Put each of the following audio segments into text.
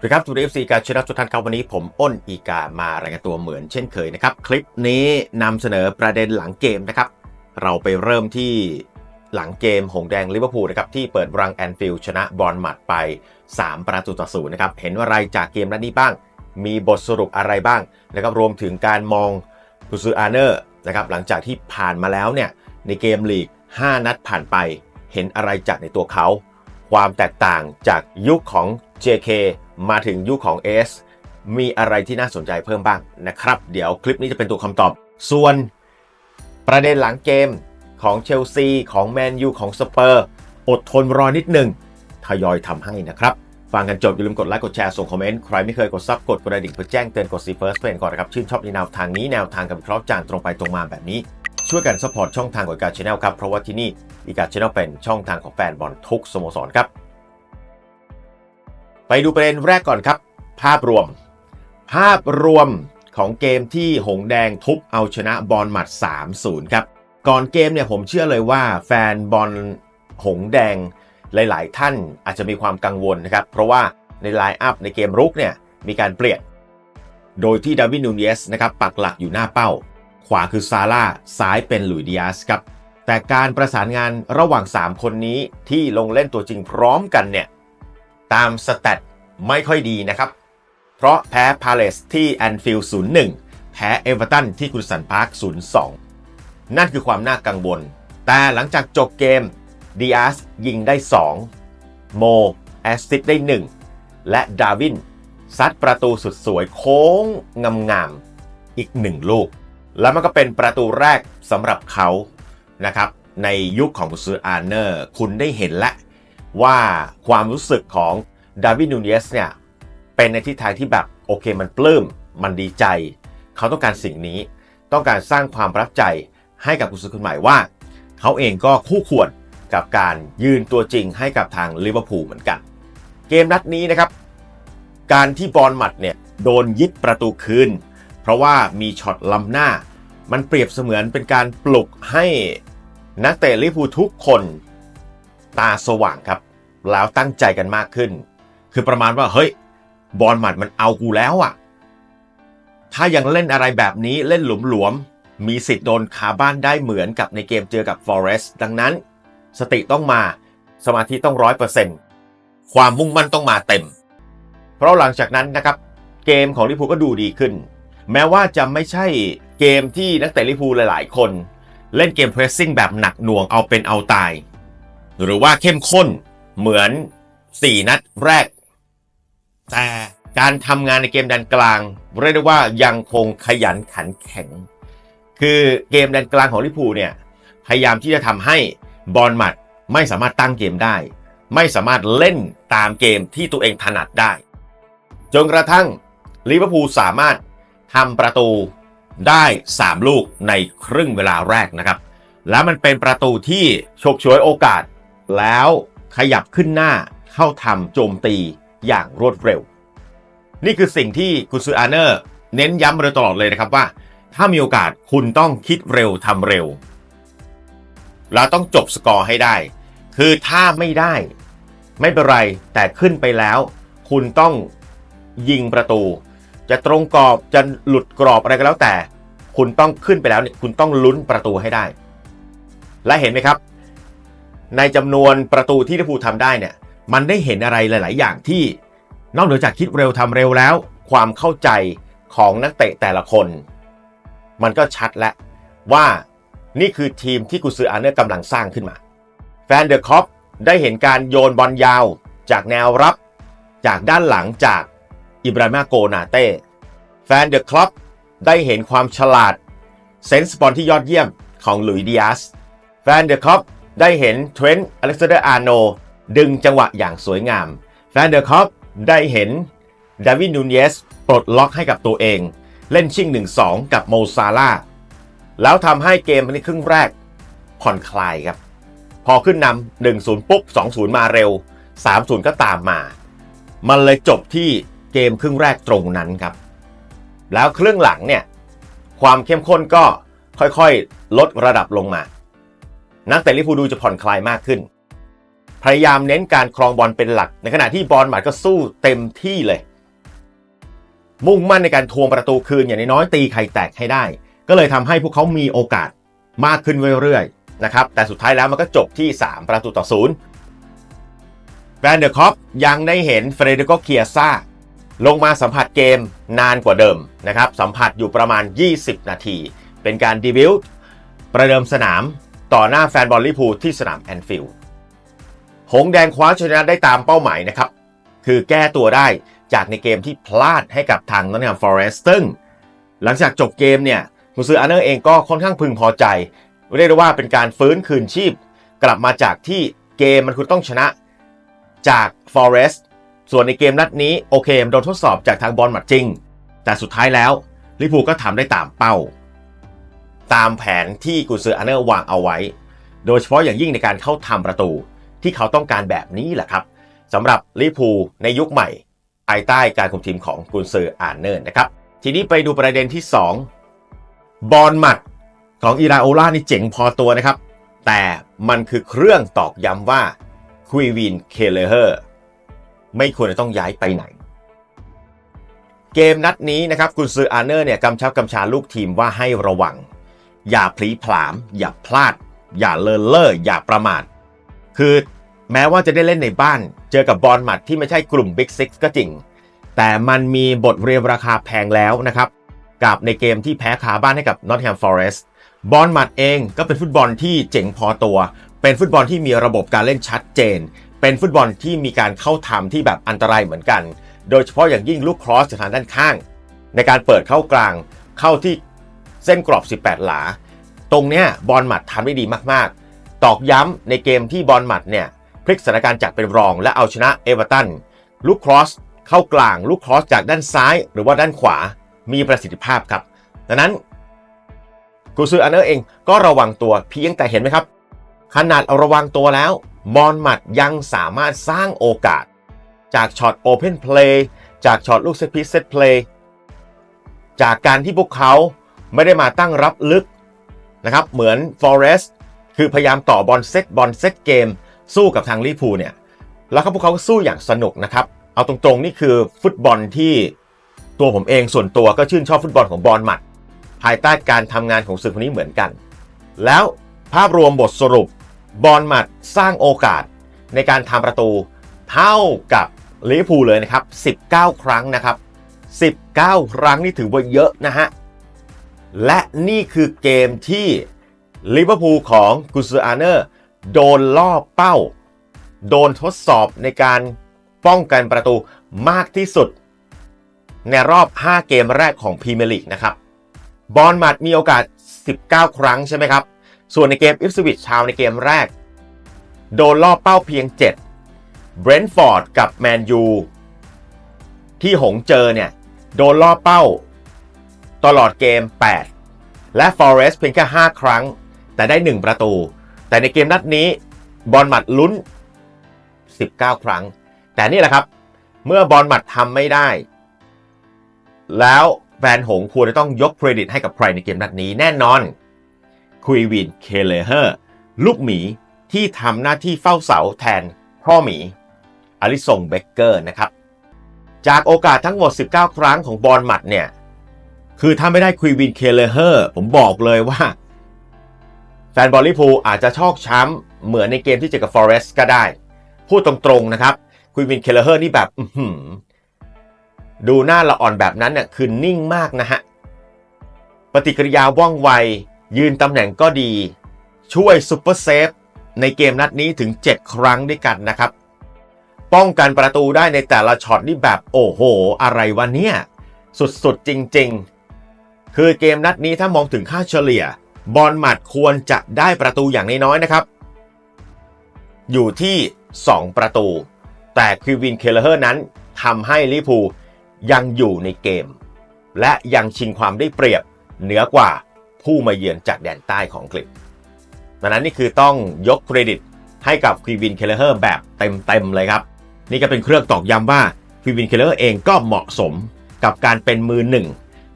สวัสดีครับทูดีเอฟซีการชนะทุกท่านครับวันนี้ผมอ้นอีกามารายงานตัวเหมือนเช่นเคยนะครับ คลิปนี้นำเสนอประเด็นหลังเกมนะครับ เราไปเริ่มที่หลังเกมหงแดงลิเวอร์พูลนะครับที่เปิดรังแอนฟิลด์ชนะบอลหมัดไป 3 ประตูต่อศูนย์นะครับเห็นอะไรจากเกมนัดนี้บ้าง มีบทสรุปอะไรบ้างนะครับรวมถึงการมองกุซืออาร์เนอร์นะครับหลังจากที่ผ่านมาแล้วเนี่ยในเกมลีก 5 นัดผ่านไป เห็นอะไรจากในตัวเขา ความแตกต่างจากยุคของ JK มาถึงยุคของ S มีอะไรที่น่าสนใจเพิ่มบ้างนะครับ เดี๋ยวคลิปนี้จะเป็นตัวคำตอบ ส่วนประเด็นหลังเกมของเชลซีของแมนยูของสเปอร์อดทนรอนิดหนึ่งทยอยทำให้นะครับ ฟังกันจบอย่าลืมกดไลค์กดแชร์ส่งคอมเมนต์ ใครไม่เคยกดซับกดกระดิ่งเพื่อแจ้งเตือนกดซีเฟิร์สเพื่อนก่อนนะครับ ชื่นชอบในแนวทางนี้แนวทางกับเคราะห์จานตรงไปตรงมาแบบนี้ ช่วยกันสปอร์ตช่องทางของการชาแนลครับเพราะว่าที่นี่อีกาชาแนลเป็นช่องทางของแฟนบอลทุกสโมสรครับ ไปดูประเด็นแรกก่อนครับ ภาพรวม ภาพรวมของเกมที่หงแดงทุบเอาชนะบอลหมัด 3-0 ครับ ก่อนเกมเนี่ยผมเชื่อเลยว่าแฟนบอลหงแดงหลาย ๆ ท่านอาจจะมีความกังวลนะครับ เพราะว่าในไลน์อัพในเกมรุกเนี่ยมีการเปลี่ยน โดยที่ดาวินนูเนสนะครับปักหลักอยู่หน้าเป้า ขวาคือซาร่าซ้ายเป็นลุยดิอาสครับแต่การประสานงานระหว่าง 3 คนนี้ที่ลงเล่นตัวจริงพร้อมกันเนี่ย ตามสแตทไม่ค่อยดีนะครับ เพราะแพ้พาเลสที่แอนฟิลด์0-1 แพ้เอเวอร์ตันที่กุนสันพาร์ค0-2 นั่นคือความน่ากังวล แต่หลังจากจบเกมดีอาสยิงได้ 2 โมแอสซิสได้ 1 และดาวินซัดประตูสุดสวยโค้งงามๆอีก 1 ลูก แล้วมันก็เป็นประตูแรกสำหรับเขานะครับในยุคของกุซือาร์เนอร์ คุณได้เห็นแล้ว ว่าความรู้สึกของดาวิดนูเนสเนี่ยเป็นในทิศทางที่แบบโอเคมันปลื้มมันดีใจ เขาต้องการสิ่งนี้ ต้องการสร้างความประทับใจให้กับกุศลคนใหม่ว่า เขาเองก็คู่ควรกับการยืนตัวจริงให้กับทางลิเวอร์พูลเหมือนกัน เกมนัดนี้นะครับ การที่บอลหมัดเนี่ยโดนยึดประตูคืน เพราะว่ามีช็อตล้ำหน้า มันเปรียบเสมือนเป็นการปลุกให้นักเตะลิเวอร์พูลทุกคน ตาสว่างครับ แล้วตั้งใจกันมากขึ้น คือประมาณว่าเฮ้ย บอลหมัดมันเอากูแล้วอะ่ะ ถ้ายังเล่นอะไรแบบนี้เล่นหลวมๆ มีสิทธิ์โดนคาบ้านได้เหมือนกับในเกมเจอกับ Forest ดังนั้น สติต้องมาสมาธิต้องร้อยเปอร์เซ็นต์ความมุ่งมั่นต้องมาเต็ม เพราะหลังจากนั้นนะครับ เกมของลิพูก็ดูดีขึ้น แม้ว่าจะไม่ใช่เกมที่นักเตะลิพูหลาย ๆ คน เล่นเกมเพรสซิ่งแบบหนักหน่วงเอาเป็นเอาตาย หรือว่าเข้มข้นเหมือน 4 นัดแรก แต่การทำงานในเกมแดนกลางเรียกได้ว่ายังคงขยันขันแข็ง คือเกมแดนกลางของลิพูเนี่ยพยายามที่จะทำให้บอลหมัดไม่สามารถตั้งเกมได้ ไม่สามารถเล่นตามเกมที่ตัวเองถนัดได้ จนกระทั่งลิเวอร์พูลสามารถทำประตูได้ 3 ลูกในครึ่งเวลาแรกนะครับ แล้วมันเป็นประตูที่ฉกฉวยโอกาส แล้วขยับขึ้นหน้าเข้าทำโจมตีอย่างรวดเร็ว นี่คือสิ่งที่คุณซูอาเนอร์เน้นย้ำมาโดยตลอดเลยนะครับว่า ถ้ามีโอกาสคุณต้องคิดเร็วทำเร็ว เราต้องจบสกอร์ให้ได้ คือถ้าไม่ได้ ไม่เป็นไรแต่ขึ้นไปแล้ว คุณต้องยิงประตู จะตรงกรอบจะหลุดกรอบอะไรก็แล้วแต่ คุณต้องขึ้นไปแล้วเนี่ยคุณต้องลุ้นประตูให้ได้ และเห็นไหมครับ ในจำนวนประตูที่ลิเวอร์พูลทำได้เนี่ย มันได้เห็นอะไรหลาย ๆ อย่างที่นอกเหนือจากคิดเร็วทำเร็วแล้ว ความเข้าใจของนักเตะแต่ละคน มันก็ชัดแล้วว่านี่คือทีมที่กุซืออาร์เนอร์กำลังสร้างขึ้นมา แฟนเดอะคอปได้เห็นการโยนบอลยาว จากแนวรับ จากด้านหลังจากอิบราฮิมาโกนาเต้แฟนเดอะคลับได้เห็นความฉลาดเซนส์บอลที่ยอดเยี่ยมของหลุยดิอาสแฟนเดอะคอป ได้เห็นเทรนต์อเล็กซานเดอร์อาร์โนดึงจังหวะอย่างสวยงามแฟนเดอะคอปได้เห็นดาวิดนูเนสปลดล็อกให้กับตัวเอง เล่นชิง1-2 กับโมซาลาแล้วทำให้เกมในครึ่งแรกผ่อนคลายครับ พอขึ้นนำ1-0 ปุ๊บ 2-0 มาเร็ว 3-0 ก็ตามมา มันเลยจบที่เกมครึ่งแรกตรงนั้นครับ แล้วครึ่งหลังเนี่ย ความเข้มข้นก็ค่อยๆ ลดระดับลงมา นักเตะลิเวอร์พูดูจะผ่อนคลายมากขึ้น พยายามเน้นการครองบอลเป็นหลัก ในขณะที่บอลหมัดก็สู้เต็มที่เลย มุ่งมั่นในการทวงประตูคืนอย่างน้อยตีไข่แตกให้ได้ ก็เลยทำให้พวกเขามีโอกาสมากขึ้นเรื่อยๆนะครับแต่สุดท้ายแล้วมันก็จบที่ 3 ประตูต่อศูนย์แบรนเดอร์คอปยังได้เห็นเฟรเดโกเคียซ่าลงมาสัมผัสเกมนานกว่าเดิมนะครับสัมผัสอยู่ประมาณ 20 นาที เป็นการดีบิวต์ประเดิมสนาม ต่อหน้าแฟนบอลลิพูที่สนามแอนฟิลด์หงแดงคว้าชนะได้ตามเป้าหมายนะครับ คือแก้ตัวได้จากในเกมที่พลาดให้กับทางนอตติงแฮมฟอเรสต์ซึ่งหลังจากจบเกมเนี่ยคุณซื้ออาร์เนอร์เองก็ค่อนข้างพึงพอใจ เรียกได้ว่าเป็นการฟื้นคืนชีพ กลับมาจากที่เกมมันคุณต้องชนะจาก Forest ส่วนในเกมนัดนี้โอเคมันโดนทดสอบจากทางบอลหมัดจริง แต่สุดท้ายแล้วลิเวอร์พูก็ทำได้ตามเป้า ตามแผนที่กุนซืออาร์เนอร์วางเอาไว้ โดยเฉพาะอย่างยิ่งในการเข้าทำประตูที่เขาต้องการแบบนี้แหละครับสำหรับลิพูลในยุคใหม่ ภายใต้การคุมทีมของกุนซืออาร์เนอร์นะครับ ทีนี้ไปดูประเด็นที่ 2 บอลหมัดของอิราโอล่านี่เจ๋งพอตัวนะครับ แต่มันคือเครื่องตอกย้ำว่าคุยวินเคเลเฮอร์ไม่ควรจะต้องย้ายไปไหน เกมนัดนี้นะครับกุนซืออาร์เนอร์เนี่ยกำชับกำชาลูกทีมว่าให้ระวัง อย่าพลีผลาม อย่าพลาด อย่าเลินเล่ออย่าประมาท คือแม้ว่าจะได้เล่นในบ้าน เจอกับบอลหมัดที่ไม่ใช่กลุ่ม Big Six ก็จริง แต่มันมีบทเรียนราคาแพงแล้วนะครับ กับในเกมที่แพ้คาบ้านให้กับ Nottingham Forest บอลหมัดเองก็เป็นฟุตบอลที่เจ๋งพอตัว เป็นฟุตบอลที่มีระบบการเล่นชัดเจน เป็นฟุตบอลที่มีการเข้าทำที่แบบอันตรายเหมือนกัน โดยเฉพาะอย่างยิ่งลูกครอสจากทางด้านข้าง ในการเปิดเข้ากลาง เข้าที่ เส้นกรอบ 18 หลา ตรงเนี้ยบอลหมัดทำได้ดีมากๆ ตอกย้ำในเกมที่บอลหมัดเนี่ยพลิกสถานการณ์จากเป็นรองและเอาชนะเอเวอร์ตันลูกครอสเข้ากลางลูกครอสจากด้านซ้าย หรือว่าด้านขวามีประสิทธิภาพครับดังนั้นกูซืออันเนอร์เองก็ระวังตัวเพียงแต่เห็นไหมครับ ขนาดเอาระวังตัวแล้วบอลหมัดยังสามารถสร้างโอกาส จากช็อตโอเพนเพลย์จากช็อตลูกเซตพีเซตเพลย์จากการที่พวกเขา ไม่ได้มาตั้งรับลึกนะครับ เหมือน Forest คือพยายามต่อบอลเซตบอลเซตเกม สู้กับทางลิพูเนี่ยแล้วก็พวกเขาก็สู้อย่างสนุกนะครับ เอาตรงๆ นี่คือฟุตบอลที่ตัวผมเองส่วนตัวก็ชื่นชอบฟุตบอลของบอลหมัด ภายใต้การทำงานของสื่อคนนี้เหมือนกัน แล้วภาพรวมบทสรุปบอลหมัดสร้างโอกาสในการทำประตูเท่ากับลิพูเลยนะครับ 19 ครั้งนะครับ 19 ครั้งนี่ถือว่าเยอะนะฮะ และนี่คือเกมที่ลิเวอร์พูลของกุซอาเนอร์โดนล่อเป้า โดนทดสอบในการป้องกันประตูมากที่สุด ในรอบ 5 เกมแรกของพรีเมียร์ลีกนะครับบอลมัดมีโอกาส 19 ครั้งใช่ไหมครับ ส่วนในเกมอิฟสวิชชาวในเกมแรก โดนล่อเป้าเพียง 7 เบรนท์ฟอร์ดกับแมนยูที่หงเจอเนี่ย โดนล่อเป้า ตลอดเกม 8 และ Forest เพียงแค่ 5 ครั้ง แต่ได้ 1 ประตู แต่ในเกมนัดนี้บอลหมัดลุ้น 19 ครั้ง แต่นี่แหละครับ เมื่อบอลหมัดทำไม่ได้ แล้วแฟนหงควรจะต้องยกเครดิตให้กับใครในเกมนัดนี้แน่นอนคุยวินเคเลเฮอร์ลูกหมีที่ทำหน้าที่เฝ้าเสาแทนพ่อหมีอลิสงเบเกอร์นะครับ จากโอกาสทั้งหมด 19 ครั้งของบอลหมัดเนี่ย คือถ้าไม่ได้คุยวินเคเลเฮอร์ผมบอกเลยว่า แฟนบอลลิพูอาจจะชอกช้ำเหมือนในเกมที่เจอกับฟอเรสต์ก็ได้ พูดตรงๆนะครับคุยวินเคเลเฮอร์นี่แบบดูหน้าละอ่อนแบบนั้นเนี่ยคือนิ่งมากนะฮะ ปฏิกิริยาว่องไว ยืนตำแหน่งก็ดี ช่วยซุปเปอร์เซฟในเกมนัดนี้ถึง 7 ครั้งด้วยกันนะครับ ป้องกันประตูได้ในแต่ละช็อตนี่แบบโอ้โห อะไรวะเนี่ย สุดๆ จริง ๆ คือเกมนัดนี้ถ้ามองถึงค่าเฉลี่ย บอลหมัดควรจะได้ประตูอย่างน้อยๆนะครับ อยู่ที่ 2 ประตู แต่คิววินเคเลเฮอร์นั้นทำให้ลิพูยังอยู่ในเกม และยังชิงความได้เปรียบเหนือกว่าผู้มาเยือนจากแดนใต้ของอังกดังนั้นนี่คือต้องยกเครดิตให้กับควีวินเคเลเฮอร์แบบเต็มๆเลยครับ นี่ก็เป็นเครื่องตอกย้ำว่าควีวินเคเลเฮอร์เองก็เหมาะสมกับการเป็นมือหนึ่ง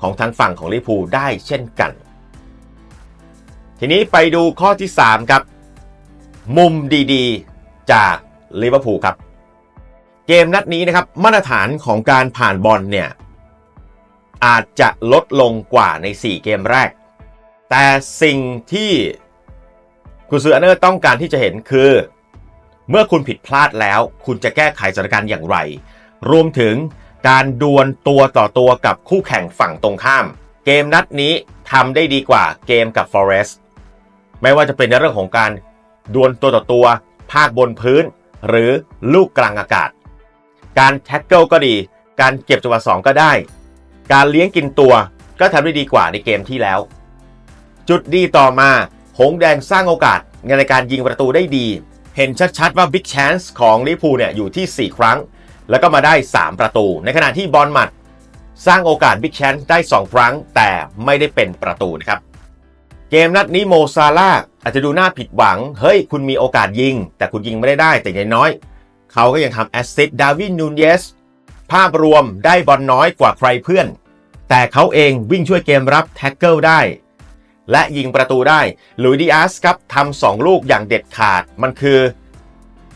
ของทางฝั่งของลิพูได้เช่นกัน ทีนี้ไปดูข้อที่ 3 ครับ มุมดีๆ จากลิเวอร์พูลครับ เกมนัดนี้นะครับมาตรฐานของการผ่านบอลเนี่ยอาจจะลดลงกว่าใน 4 เกมแรก แต่สิ่งที่คุณซืออเนอร์ต้องการที่จะเห็นคือ เมื่อคุณผิดพลาดแล้ว คุณจะแก้ไขสถานการณ์อย่างไร รวมถึง การดวลตัวต่อตัวกับคู่แข่งฝั่งตรงข้าม เกมนัดนี้ทำได้ดีกว่าเกมกับ Forest ไม่ว่าจะเป็นในเรื่องของการดวลตัวต่อตัว ภาคบนพื้น หรือลูกกลางอากาศ การแท็กเกิลก็ดี การเก็บจังหวะสองก็ได้ การเลี้ยงกินตัวก็ทำได้ดีกว่าในเกมที่แล้ว จุดดีต่อมา หงแดงสร้างโอกาสในการยิงประตูได้ดี เห็นชัดๆว่า Big Chance ของลิเวอร์พูเนี่ยอยู่ที่ 4 ครั้ง แล้วก็มาได้ 3 ประตู ในขณะที่บอลมัดสร้างโอกาส Big Chance ได้ 2 ครั้ง แต่ไม่ได้เป็นประตูนะครับ เกมนัดนี้โมซาลาอาจจะดูน่าผิดหวัง เฮ้ย คุณมีโอกาสยิง แต่คุณยิงไม่ได้ได้ แต่อย่างน้อย เขาก็ยังทำแอสซิสต์ดาวินนูนเยสภาพรวมได้บอลน้อยกว่าใครเพื่อน แต่เขาเองวิ่งช่วยเกมรับแท็กเกิลได้ และยิงประตูได้ลุยดิอาสครับทำสองลูกอย่างเด็ดขาดมันคือ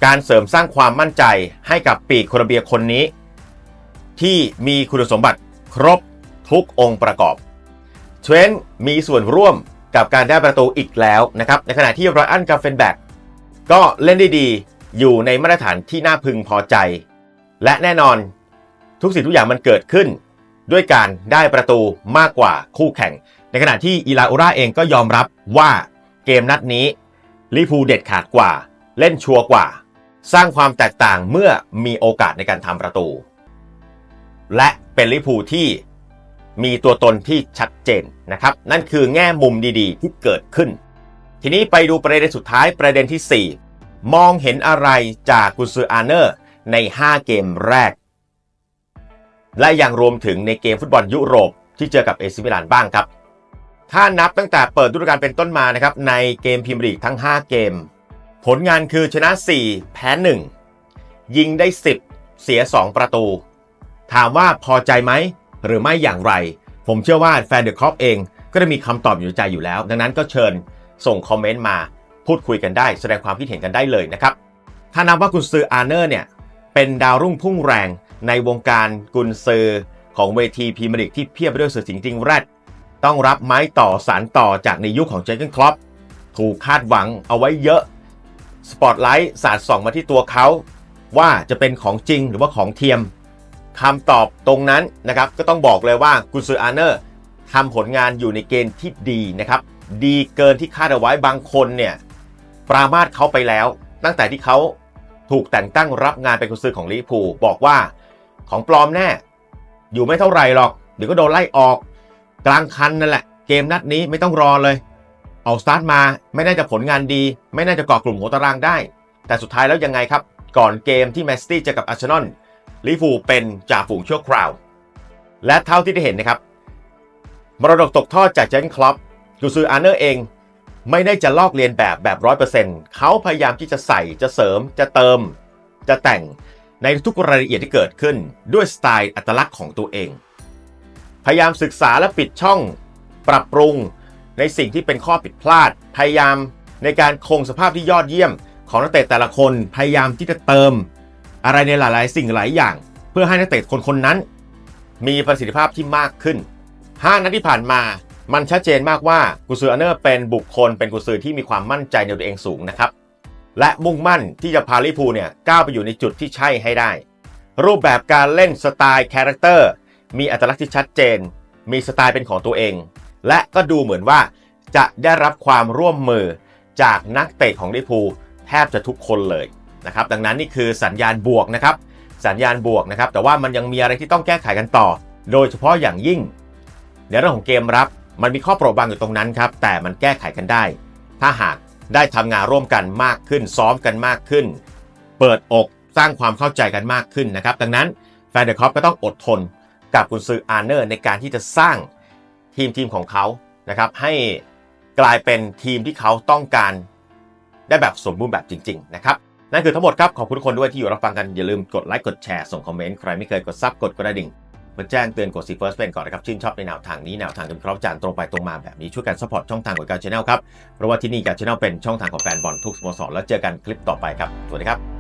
การเสริมสร้างความมั่นใจให้กับปีกโคลอมเบียคนนี้ ที่มีคุณสมบัติครบทุกองค์ประกอบ เทรนต์มีส่วนร่วมกับการได้ประตูอีกแล้วนะครับ ในขณะที่ไรอันกาเฟนแบกก็เล่นได้ดีอยู่ในมาตรฐานที่น่าพึงพอใจ และแน่นอนทุกสิ่งทุกอย่างมันเกิดขึ้น ด้วยการได้ประตูมากกว่าคู่แข่ง ในขณะที่อีลาอุราเองก็ยอมรับว่าเกมนัดนี้ลิฟูเด็ดขาดกว่า เล่นชัวร์กว่า สร้างความแตกต่างเมื่อมีโอกาสในการทำประตู และเป็นลิฟูที่มีตัวตนที่ชัดเจนนะครับ นั่นคือแง่มุมดีๆ ที่เกิดขึ้น ทีนี้ไปดูประเด็นสุดท้ายประเด็นที่ 4 มองเห็นอะไรจากกุนซืออาเนอร์ใน 5 เกมแรก และยังรวมถึงในเกมฟุตบอลยุโรปที่เจอกับเอซิมิลานบ้างครับ ถ้านับตั้งแต่เปิดฤดูกาลเป็นต้นมานะครับในเกมพรีเมียร์ลีกทั้ง 5 เกม ผลงานคือชนะ 4 แพ้ 1 ยิงได้ 10 เสีย 2 ประตู ถามว่าพอใจไหม หรือไม่อย่างไร ผมเชื่อว่าแฟนเดอะคอปเองก็จะมีคำตอบอยู่ในใจอยู่แล้ว ดังนั้นก็เชิญส่งคอมเมนต์มาพูดคุยกันได้ แสดงความคิดเห็นกันได้เลยนะครับ ถ้านับว่ากุนซืออาร์เนอร์เนี่ย เป็นดาวรุ่งพุ่งแรงในวงการกุนซือของเวทีพรีเมียร์ลีกที่เพียบไปด้วยเสือสิงจริงแรดต้องรับไม้ต่อสารต่อจากในยุคของเจอร์เกนคลอปถูกคาดหวังเอาไว้เยอะ สปอตไลท์สาดส่องมาที่ตัวเขาว่าจะเป็นของจริงหรือว่าของเทียมคำตอบตรงนั้นนะครับก็ต้องบอกเลยว่ากุซืออาร์เนอร์ทำผลงานอยู่ในเกณฑ์ที่ดีนะครับ ดีเกินที่คาดเอาไว้บางคนเนี่ยปรามาสเขาไปแล้ว ตั้งแต่ที่เขาถูกแต่งตั้งรับงานเป็นกุซือของลิพูบอกว่าของปลอมแน่ อยู่ไม่เท่าไหร่หรอก เดี๋ยวก็โดนไล่ออก กลางคันนั่นแหละ เกมนัดนี้ไม่ต้องรอเลย เอาสตาร์ทมาไม่น่าจะผลงานดี ไม่น่าจะเกาะกลุ่มหัวตารางได้ แต่สุดท้ายแล้วยังไงครับ ก่อนเกมที่แมนซิตี้เจอกับอาร์เซนอลลิเวอร์พูเป็นจ่าฝูงชั่วคราว และเท่าที่ได้เห็นนะครับมรดกตกทอดจากเจนคลับกูซืออาร์เนอร์เอง ไม่ได้จะลอกเลียนแบบแบบร้อยเปอร์เซ็นต์เขาพยายามที่จะใส่จะเสริมจะเติม จะแต่งในทุกรายละเอียดที่เกิดขึ้นด้วยสไตล์อัตลักษณ์ของตัวเอง พยายามศึกษาและปิดช่อง ปรับปรุง ในสิ่งที่เป็นข้อผิดพลาด พยายามในการคงสภาพที่ยอดเยี่ยม ของนักเตะแต่ละคนพยายามที่จะเติม อะไรในหลาย ๆ สิ่งหลายอย่าง เพื่อให้นักเตะคนคนนั้น มีประสิทธิภาพที่มากขึ้น5นัดที่ผ่านมามันชัดเจนมากว่ากุซืออันเนอร์เป็นบุคคลเป็นกุซือที่มีความมั่นใจในตัวเองสูงนะครับ และมุ่งมั่นที่จะพาลิพูเนี่ยก้าวไปอยู่ในจุดที่ใช่ให้ได้ รูปแบบการเล่นสไตล์คาแรคเตอร์มีอัตลักษณ์ที่ชัดเจน มีสไตล์เป็นของตัวเอง และก็ดูเหมือนว่าจะได้รับความร่วมมือจากนักเตะของลิพูแทบจะทุกคนเลยนะครับดังนั้นนี่คือสัญญาณบวกนะครับสัญญาณบวกนะครับ แต่ว่ามันยังมีอะไรที่ต้องแก้ไขกันต่อ โดยเฉพาะอย่างยิ่ง ในเรื่องของเกมรับมันมีข้อโปรบางอยู่ตรงนั้นครับ แต่มันแก้ไขกันได้ ถ้าหากได้ทำงานร่วมกันมากขึ้น ซ้อมกันมากขึ้น เปิดอกสร้างความเข้าใจกันมากขึ้นนะครับ ดังนั้นแฟนเดอร์คอปก็ต้องอดทนกับกุนซืออาร์เนอร์ในการที่จะสร้าง ทีมทีมของเขานะครับให้กลายเป็นทีมที่เขาต้องการได้แบบสมบูรณ์แบบจริง ๆ นะครับ นั่นคือทั้งหมดครับ ขอบคุณทุกคนด้วยที่อยู่รับฟังกัน อย่าลืมกดไลค์กดแชร์ส่งคอมเมนต์ ใครไม่เคยกดซับกดกระดิ่งเพื่อแจ้งเตือนกดซีเฟิร์สเป็นก่อนนะครับ ชื่นชอบในแนวทางนี้แนวทางการวิเคราะห์จานตรงไปตรงมาแบบนี้ช่วยกันซัพพอร์ตช่องทางของการช anel ครับเพราะว่าที่นี่การช anel เป็นช่องทางของแฟนบอลทุกสโมสรแล้วเจอกันคลิปต่อไปครับสวัสดีครับ